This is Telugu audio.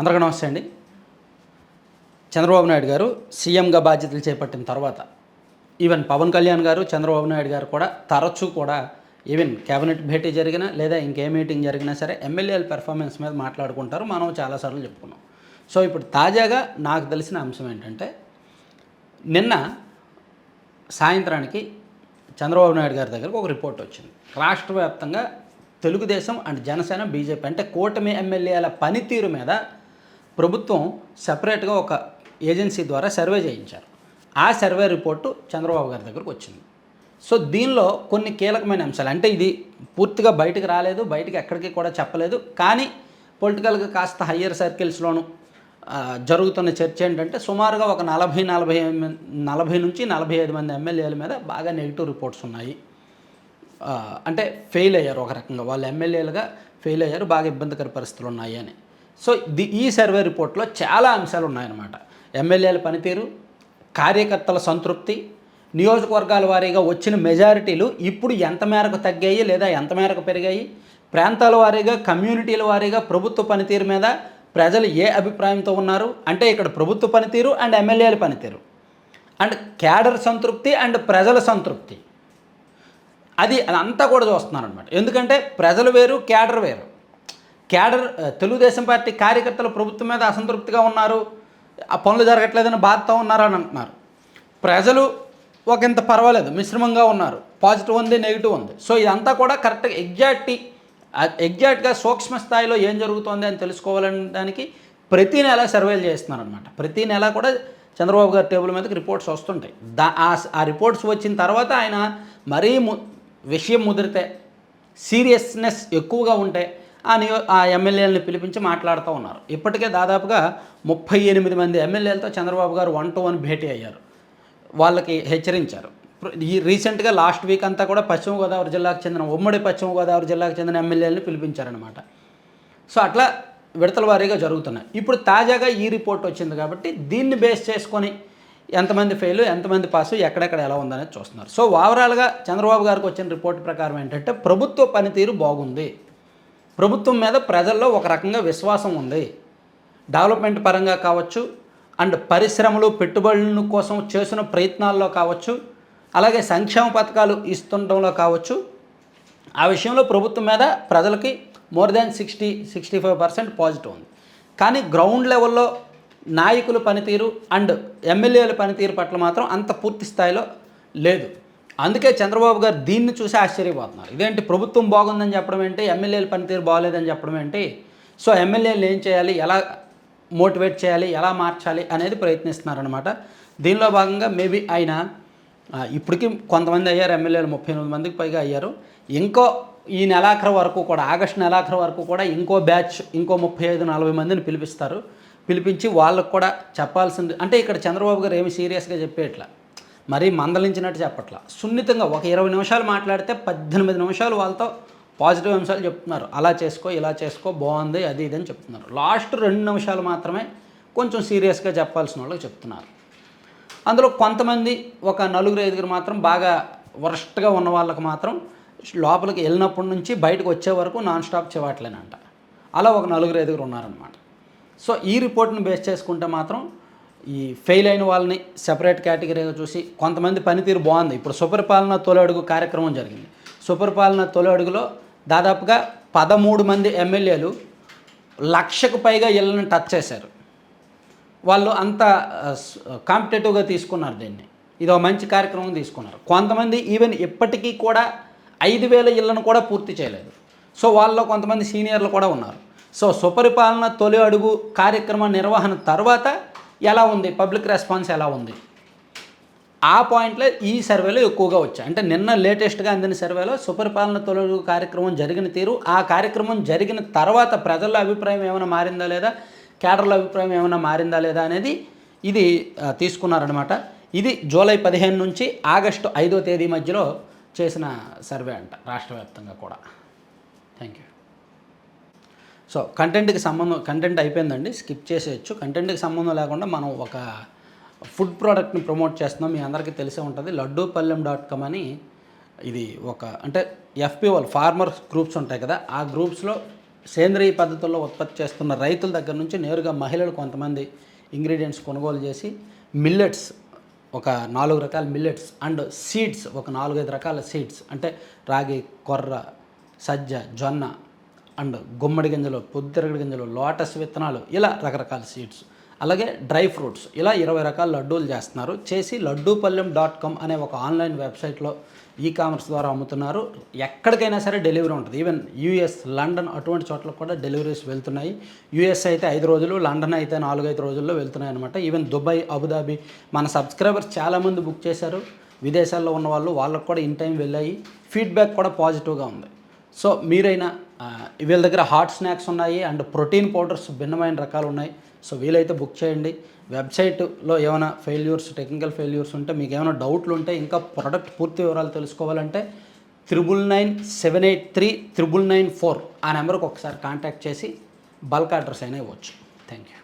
అందరికీ నమస్తే అండి. చంద్రబాబు నాయుడు గారు సీఎంగా బాధ్యతలు చేపట్టిన తర్వాత ఈవెన్ పవన్ కళ్యాణ్ గారు చంద్రబాబు నాయుడు గారు కూడా తరచూ కూడా ఈవెన్ కేబినెట్ భేటీ జరిగినా లేదా ఇంకే మీటింగ్ జరిగినా సరే ఎమ్మెల్యేల పెర్ఫార్మెన్స్ మీద మాట్లాడుకుంటారు. మనం చాలాసార్లు చెప్పుకున్నాం. సో ఇప్పుడు తాజాగా నాకు తెలిసిన అంశం ఏంటంటే నిన్న సాయంత్రానికి చంద్రబాబు నాయుడు గారి దగ్గరకు ఒక రిపోర్ట్ వచ్చింది. రాష్ట్ర వ్యాప్తంగా తెలుగుదేశం అండ్ జనసేన బీజేపీ అంటే కూటమి ఎమ్మెల్యేల పనితీరు మీద ప్రభుత్వం సపరేట్గా ఒక ఏజెన్సీ ద్వారా సర్వే చేయించారు. ఆ సర్వే రిపోర్టు చంద్రబాబు గారి దగ్గరకు వచ్చింది. సో దీనిలో కొన్ని కీలకమైన అంశాలు. అంటే ఇది పూర్తిగా బయటకు రాలేదు బయటకు ఎక్కడికి కూడా చెప్పలేదు. కానీ పొలిటికల్గా కాస్త హయ్యర్ సర్కిల్స్లోను జరుగుతున్న చర్చ ఏంటంటే సుమారుగా ఒక నలభై నలభై నలభై నుంచి నలభై ఐదు మంది ఎమ్మెల్యేల మీద బాగా నెగిటివ్ రిపోర్ట్స్ ఉన్నాయి. అంటే ఫెయిల్ అయ్యారు ఒక రకంగా. వాళ్ళు ఎమ్మెల్యేలుగా ఫెయిల్ అయ్యారు బాగా ఇబ్బందికర పరిస్థితులు ఉన్నాయి అని. సో ది ఈ సర్వే రిపోర్ట్లో చాలా అంశాలు ఉన్నాయన్నమాట. ఎమ్మెల్యేల పనితీరు కార్యకర్తల సంతృప్తి నియోజకవర్గాల వారీగా వచ్చిన మెజారిటీలు ఇప్పుడు ఎంత మేరకు తగ్గాయి లేదా ఎంత మేరకు పెరిగాయి ప్రాంతాల వారీగా కమ్యూనిటీల వారీగా ప్రభుత్వ పనితీరు మీద ప్రజలు ఏ అభిప్రాయంతో ఉన్నారు? అంటే ఇక్కడ ప్రభుత్వ పనితీరు అండ్ ఎమ్మెల్యేల పనితీరు. అండ్ క్యాడర్ సంతృప్తి అండ్ ప్రజల సంతృప్తి. అది అదంతా కూడా చూస్తున్నారు అనమాట ఎందుకంటే ప్రజలు వేరు క్యాడర్ వేరు. క్యాడర్ తెలుగుదేశం పార్టీ కార్యకర్తలు ప్రభుత్వం మీద అసంతృప్తిగా ఉన్నారు ఆ పనులు జరగట్లేదని బాధతో ఉన్నారు అని అంటున్నారు. ప్రజలు ఒక ఇంత పర్వాలేదు మిశ్రమంగా ఉన్నారు పాజిటివ్ ఉంది నెగిటివ్ ఉంది. సో ఇదంతా కూడా కరెక్ట్గా ఎగ్జాక్ట్ ఎగ్జాక్ట్గా సూక్ష్మ స్థాయిలో ఏం జరుగుతోంది అని తెలుసుకోవాలనే దానికి ప్రతి నెల సర్వేలు చేస్తున్నారు అనమాట ప్రతి నెల కూడా చంద్రబాబు గారి టేబుల్ మీదకి రిపోర్ట్స్ వస్తుంటాయి. దా ఆ- ఆ రిపోర్ట్స్ వచ్చిన తర్వాత ఆయన మరీ ము విషయం ముదిరితే సీరియస్నెస్ ఎక్కువగా ఉంటే ఆ నియో ఆ ఎమ్మెల్యేలను పిలిపించి మాట్లాడుతూ ఉన్నారు. ఇప్పటికే దాదాపుగా ముప్పై ఎనిమిది మంది ఎమ్మెల్యేలతో చంద్రబాబు గారు వన్ టు వన్ భేటీ అయ్యారు. వాళ్ళకి హెచ్చరించారు. ఈ రీసెంట్గా లాస్ట్ వీక్ అంతా కూడా పశ్చిమ గోదావరి జిల్లాకు చెందిన ఉమ్మడి పశ్చిమ గోదావరి జిల్లాకు చెందిన ఎమ్మెల్యేలను పిలిపించారనమాట సో అట్లా విడతల వారీగా జరుగుతున్నాయి. ఇప్పుడు తాజాగా ఈ రిపోర్ట్ వచ్చింది కాబట్టి దీన్ని బేస్ చేసుకొని ఎంతమంది ఫెయిల్ ఎంతమంది పాసు ఎక్కడెక్కడ ఎలా ఉందనేది చూస్తున్నారు. సో ఓవరాల్గా చంద్రబాబు గారికి వచ్చిన రిపోర్ట్ ప్రకారం ఏంటంటే ప్రభుత్వ పనితీరు బాగుంది. ప్రభుత్వం మీద ప్రజల్లో ఒక రకంగా విశ్వాసం ఉంది. డెవలప్మెంట్ పరంగా కావచ్చు అండ్ పరిశ్రమలు పెట్టుబడుల కోసం చేసిన ప్రయత్నాల్లో కావచ్చు అలాగే సంక్షేమ పథకాలు ఇస్తుండడంలో కావచ్చు ఆ విషయంలో ప్రభుత్వం మీద ప్రజలకి more than sixty sixty five percent positive ఉంది. కానీ గ్రౌండ్ లెవెల్లో నాయకుల పనితీరు అండ్ ఎమ్మెల్యేల పనితీరు పట్ల మాత్రం అంత పూర్తి స్థాయిలో లేదు. అందుకే చంద్రబాబు గారు దీన్ని చూసి ఆశ్చర్యపోతున్నారు. ఇదేంటి ప్రభుత్వం బాగుందని చెప్పడం ఏంటి? ఎమ్మెల్యేల పనితీరు బాగోలేదని చెప్పడం ఏంటి? సో ఎమ్మెల్యేలు ఏం చేయాలి? ఎలా మోటివేట్ చేయాలి? ఎలా మార్చాలి అనేది ప్రయత్నిస్తున్నారనమాట దీనిలో భాగంగా మేబీ ఆయన ఇప్పటికీ కొంతమంది అయ్యారు ఎమ్మెల్యేలు ముప్పై ఎనిమిది మందికి పైగా అయ్యారు. ఇంకో ఈ నెలాఖరు వరకు కూడా ఆగస్టు నెలాఖరు వరకు కూడా ఇంకో బ్యాచ్ ఇంకో ముప్పై ఐదు నలభై మందిని పిలిపిస్తారు. పిలిపించి వాళ్ళకు కూడా చెప్పాల్సింది. అంటే ఇక్కడ చంద్రబాబు గారు ఏమి సీరియస్గా చెప్పేట్లా. మరీ మందలించినట్టు చెప్పట్లా. సున్నితంగా ఒక ఇరవై నిమిషాలు మాట్లాడితే పద్దెనిమిది నిమిషాలు వాళ్ళతో పాజిటివ్ అంశాలు చెప్తున్నారు. అలా చేసుకో ఇలా చేసుకో బాగుంది అది ఇది అని చెప్తున్నారు. లాస్ట్ రెండు నిమిషాలు మాత్రమే కొంచెం సీరియస్గా చెప్పాల్సిన వాళ్ళకి చెప్తున్నారు. అందులో కొంతమంది ఒక నలుగురు ఐదుగురు మాత్రం బాగా వరస్ట్గా ఉన్న వాళ్ళకి మాత్రం లోపలికి వెళ్ళినప్పటి నుంచి బయటకు వచ్చే వరకు నాన్ స్టాప్ చెవాట్లేనంట. అలా ఒక నలుగురు ఐదుగురు ఉన్నారనమాట సో ఈ రిపోర్ట్ని బేస్ చేసుకుంటే మాత్రం ఈ ఫెయిల్ అయిన వాళ్ళని సెపరేట్ కేటగిరీగా చూసి కొంతమంది పనితీరు బాగుంది. ఇప్పుడు సుపరిపాలన తొలి అడుగు కార్యక్రమం జరిగింది. సుపరిపాలన తొలి అడుగులో దాదాపుగా పదమూడు మంది ఎమ్మెల్యేలు లక్షకు పైగా ఇళ్ళని టచ్ చేశారు. వాళ్ళు అంత కాంపిటేటివ్గా తీసుకున్నారు దీన్ని. ఇది ఒక మంచి కార్యక్రమం తీసుకున్నారు. కొంతమంది ఈవెన్ ఇప్పటికీ కూడా ఐదు వేల ఇళ్ళను కూడా పూర్తి చేయలేదు. సో వాళ్ళలో కొంతమంది సీనియర్లు కూడా ఉన్నారు. సో సుపరిపాలన తొలి అడుగు కార్యక్రమ నిర్వహణ తర్వాత ఎలా ఉంది? పబ్లిక్ రెస్పాన్స్ ఎలా ఉంది? ఆ పాయింట్లో ఈ సర్వేలో ఎక్కువగా వచ్చాయి. అంటే నిన్న లేటెస్ట్గా అందిన సర్వేలో సుపరిపాలన తొలగు కార్యక్రమం జరిగిన తీరు ఆ కార్యక్రమం జరిగిన తర్వాత ప్రజల అభిప్రాయం ఏమైనా మారిందా లేదా? కేడర్ల అభిప్రాయం ఏమైనా మారిందా లేదా అనేది ఇది తీసుకున్నారనమాట ఇది జూలై పదిహేను నుంచి ఆగస్టు ఐదో తేదీ మధ్యలో చేసిన సర్వే అంట రాష్ట్ర వ్యాప్తంగా కూడా. థ్యాంక్ యూ సో కంటెంట్కి సంబంధం కంటెంట్ అయిపోయిందండి. స్కిప్ చేసేయచ్చు. కంటెంట్కి సంబంధం లేకుండా మనం ఒక ఫుడ్ ప్రోడక్ట్ని ప్రమోట్ చేస్తున్నాం. మీ అందరికీ తెలిసే ఉంటుంది. లడ్డూపల్లెం డాట్ కామ్ అని ఇది ఒక అంటే ఎఫ్పిఓల్ ఫార్మర్ గ్రూప్స్ ఉంటాయి కదా ఆ గ్రూప్స్లో సేంద్రియ పద్ధతుల్లో ఉత్పత్తి చేస్తున్న రైతుల దగ్గర నుంచి నేరుగా మహిళలు కొంతమంది ఇంగ్రీడియంట్స్ కొనుగోలు చేసి మిల్లెట్స్ ఒక నాలుగు రకాల మిల్లెట్స్ అండ్ సీడ్స్ ఒక నాలుగైదు రకాల సీడ్స్ అంటే రాగి కొర్ర సజ్జ జొన్న అండ్ గుమ్మడి గింజలు పొద్దురగడి గింజలు లోటస్ విత్తనాలు ఇలా రకరకాల సీడ్స్. అలాగే డ్రై ఫ్రూట్స్ ఇలా ఇరవై రకాల లడ్డూలు చేస్తున్నారు. చేసి లడ్డూపల్లెం డాట్ కామ్ అనే ఒక ఆన్లైన్ వెబ్సైట్లో ఈ కామర్స్ ద్వారా అమ్ముతున్నారు. ఎక్కడికైనా సరే డెలివరీ ఉంటుంది. ఈవెన్ యూఎస్ లండన్ అటువంటి చోట్ల కూడా డెలివరీస్ వెళ్తున్నాయి. యూఎస్ అయితే ఐదు రోజులు లండన్ అయితే నాలుగైదు రోజుల్లో వెళ్తున్నాయి అనమాట ఈవెన్ దుబాయ్ అబుదాబి మన సబ్స్క్రైబర్స్ చాలామంది బుక్ చేశారు. విదేశాల్లో ఉన్న వాళ్ళు వాళ్ళకు కూడా ఇన్ టైం వెళ్ళాయి. ఫీడ్బ్యాక్ కూడా పాజిటివ్గా ఉంది. సో మీరైనా వీళ్ళ దగ్గర హాట్ స్నాక్స్ ఉన్నాయి అండ్ ప్రోటీన్ పౌడర్స్ భిన్నమైన రకాలు ఉన్నాయి. సో వీలైతే బుక్ చేయండి. వెబ్సైట్లో ఏమైనా ఫెయిల్యూర్స్ టెక్నికల్ ఫెయిల్యూర్స్ ఉంటే మీకు ఏమైనా డౌట్లు ఉంటే ఇంకా ప్రోడక్ట్ పూర్తి వివరాలు తెలుసుకోవాలంటే triple nine seven eight three triple nine four ఆ నెంబర్కి ఒకసారి కాంటాక్ట్ చేసి బల్క్ ఆర్డర్స్ అయినా ఇవ్వచ్చు. Thank you